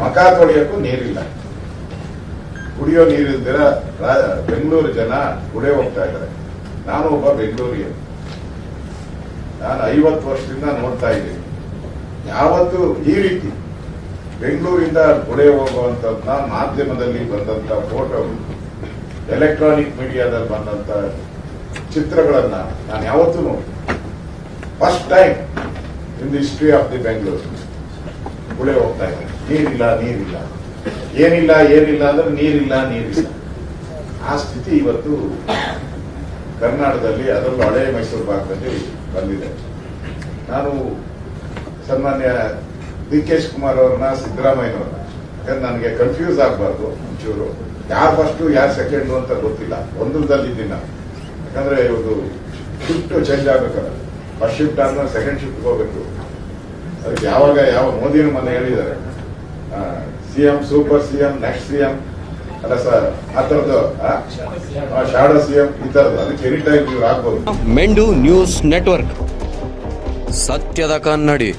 ಮಕ ತೊಳೆಯಕ್ಕೂ ನೀರಿಲ್ಲ. ಕುಡಿಯೋ ನೀರಿಲ್ದಿರ ಬೆಂಗಳೂರು ಜನ ಗುಡೆ ಹೋಗ್ತಾ ಇದ್ದಾರೆ. ನಾನು ಒಬ್ಬ ಬೆಂಗಳೂರಿಗೆ ನಾನು ಐವತ್ತು ವರ್ಷದಿಂದ ನೋಡ್ತಾ ಇದ್ದೀನಿ. ಯಾವತ್ತು ಈ ರೀತಿ ಬೆಂಗಳೂರಿಂದ ಗುಡೆ ಹೋಗುವಂತದ್ನ ಮಾಧ್ಯಮದಲ್ಲಿ ಬಂದಂತ ಫೋಟೋ, ಎಲೆಕ್ಟ್ರಾನಿಕ್ ಮೀಡಿಯಾದಲ್ಲಿ ಬಂದಂತ ಚಿತ್ರಗಳನ್ನ ನಾನು ಯಾವತ್ತೂ ನೋಡಿ first time in the history of the Bengaluru ಗುಳೆ ಹೋಗ್ತಾ ಇದೆ. ನೀರಿಲ್ಲ ನೀರಿಲ್ಲ. ಏನಿಲ್ಲ ಏನಿಲ್ಲ ಅಂದ್ರೆ ನೀರಿಲ್ಲ ನೀರಿಲ್ಲ. ಆ ಸ್ಥಿತಿ ಇವತ್ತು ಕರ್ನಾಟಕದಲ್ಲಿ, ಅದರಲ್ಲೂ ಹಳೆ ಮೈಸೂರು ಭಾಗದಲ್ಲಿ ಬಂದಿದೆ. ನಾನು ಸನ್ಮಾನ್ಯ ಡಿ ಕೆ ಶಿವಕುಮಾರ್ ಅವ್ರನ್ನ, ಸಿದ್ದರಾಮಯ್ಯನವ್ರನ್ನ. ಯಾಕಂದ್ರೆ ನನಗೆ ಕನ್ಫ್ಯೂಸ್ ಆಗಬಾರ್ದು ಒಂಚೂರು. ಯಾರು ಫಸ್ಟ್ ಯಾರು ಸೆಕೆಂಡ್ ಅಂತ ಗೊತ್ತಿಲ್ಲ. ಒಂದರದಲ್ಲಿದ್ದೀನಿ ನಾನು. ಯಾಕಂದ್ರೆ ಇವರು ಶಿಫ್ಟ್ ಚೇಂಜ್ ಆಗ್ಬೇಕಲ್ಲ. ಫಸ್ಟ್ ಶಿಫ್ಟ್ ಆದ್ಮೇಲೆ ಸೆಕೆಂಡ್ ಶಿಫ್ಟ್ ಹೋಗ್ಬೇಕು. ಅದಕ್ಕೆ ಯಾವಾಗ ಯಾವ ಮೋದಿ ಮೊನ್ನೆ ಹೇಳಿದ್ದಾರೆ. CM, super CM, next CM, ಅಲ್ಲ ಸರ್, ಆ ಥರದ್ದು ಶಾಡೋ ಸಿಎಂ, ಈ ಥರದ್ದು, ಅದಕ್ಕೆ ಎನಿ ಟೈಮ್ ನೀವು ಆಗ್ಬೋದು. ಮೆಂಡು ನ್ಯೂಸ್ ನೆಟ್ವರ್ಕ್. ಸತ್ಯದ ಕನ್ನಡಿ.